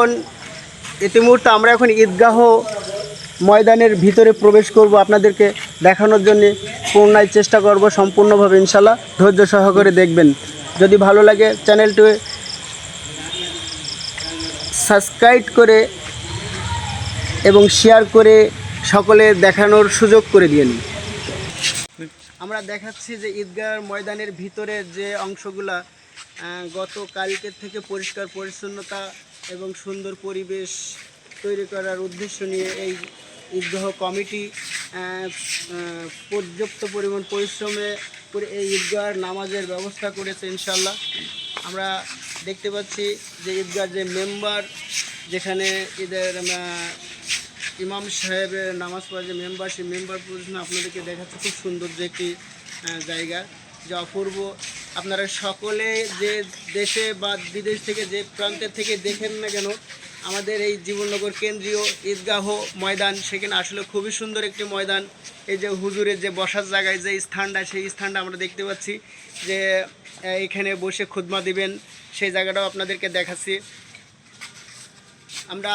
এখন ইতিমুহূর্তে আমরা এখন ঈদগাহ ময়দানের ভিতরে প্রবেশ করব আপনাদেরকে দেখানোর জন্য। পূর্ণায় চেষ্টা করব সম্পূর্ণভাবে ইনশাল্লাহ ধৈর্য সহকারে দেখবেন। যদি ভালো লাগে চ্যানেলটি সাবস্ক্রাইব করে এবং শেয়ার করে সকলে দেখানোর সুযোগ করে দিন আমরা দেখাচ্ছি যে ঈদগাহ ময়দানের ভিতরে যে অংশগুলা গত কালকের থেকে পরিষ্কার পরিচ্ছন্নতা এবং সুন্দর পরিবেশ তৈরি করার উদ্দেশ্য নিয়ে এই ঈদগাহ কমিটি পর্যাপ্ত পরিমাণ পরিশ্রমে করে এই ঈদগাহর নামাজের ব্যবস্থা করেছে ইনশাল্লাহ আমরা দেখতে পাচ্ছি যে ঈদগাহর যে মেম্বার, যেখানে ঈদের ইমাম সাহেবের নামাজ পড়ে যে মেম্বার, সেই মেম্বার পজিশনে আপনাদেরকে দেখাচ্ছে। খুব সুন্দর যে একটি জায়গা, যে অপূর্ব। আপনারা সকলে যে দেশে বা বিদেশ থেকে যে প্রান্তের থেকে দেখেন না কেন, আমাদের এই জীবননগর কেন্দ্রীয় ঈদগাহ ময়দান, সেখানে আসলে খুবই সুন্দর একটি ময়দান। এই যে হুজুরের যে বসার জায়গায় যে স্থানটা, সেই স্থানটা আমরা দেখতে পাচ্ছি যে এখানে বসে খুদমা দিবেন। সেই জায়গাটাও আপনাদেরকে দেখাচ্ছি। আমরা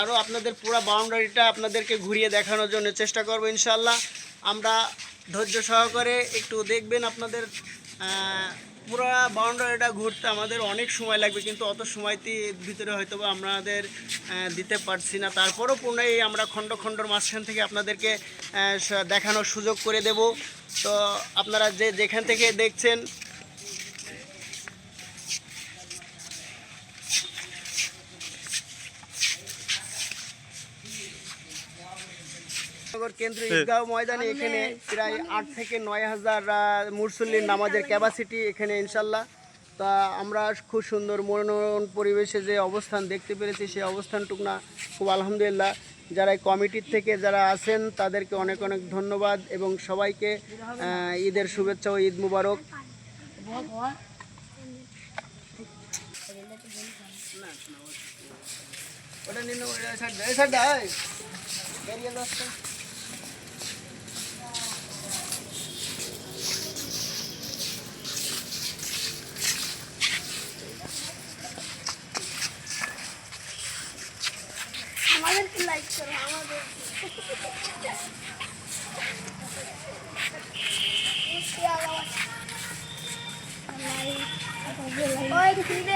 আরও আপনাদের পুরো বাউন্ডারিটা আপনাদেরকে ঘুরিয়ে দেখানোর জন্য চেষ্টা করব ইনশাল্লাহ আমরা ধৈর্য সহকারে একটু দেখবেন আপনাদের পুরো বাউন্ডারিটা ঘুরতে আমাদের অনেক সময় লাগবে, কিন্তু অত সময়তে ভিতরে হয়তো আমাদের দিতে পারছি না। তারপরও পুনরায় আমরা খণ্ড খণ্ডর মাঝখান থেকে আপনাদেরকে দেখানোর সুযোগ করে দেব। তো আপনারা যে যেখান থেকে দেখছেন কেন্দ্র ঈদগাহ ময়দানে এখানে প্রায় আট থেকে নয় হাজার মুরসল্লির নামাজের ক্যাপাসিটি এখানে ইনশাল্লাহ। তা আমরা খুব সুন্দর মনোরম পরিবেশে যে অবস্থান দেখতে পেরেছি সেই অবস্থানটুক না খুব আলহামদুলিল্লাহ। যারা কমিটির থেকে যারা আছেন তাদেরকে অনেক অনেক ধন্যবাদ এবং সবাইকে ঈদের শুভেচ্ছা ও ঈদ মুবারক। ওটা নিন ওটা লাইক করো আমাদের ওই দিদি